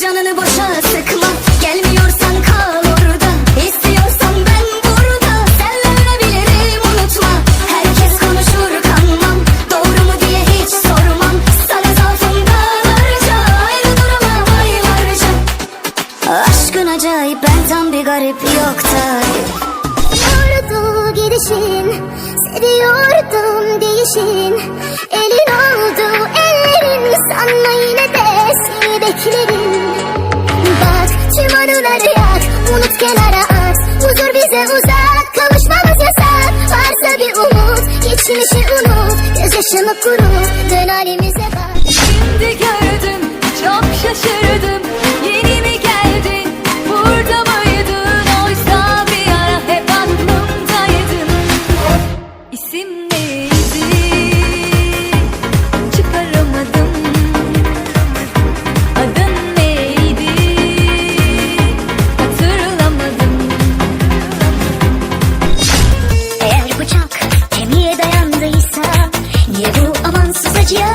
canını boşa sıkma. Gelmiyorsan kal orada. İstiyorsan ben burada. Senle ölebilirim unutma. Herkes konuşur kanmam. Doğru mu diye hiç sormam. Sana zaafımdalarca Ayrı duramam aylarca Aşkın acayip ben tam bir garip yok tabi Yordu gidişin Seviyordum değişin. Elin Geçmişi unut Gözyaşımı kurut Dön halimize bak. Şimdi gördüm Niye bu amansız acıya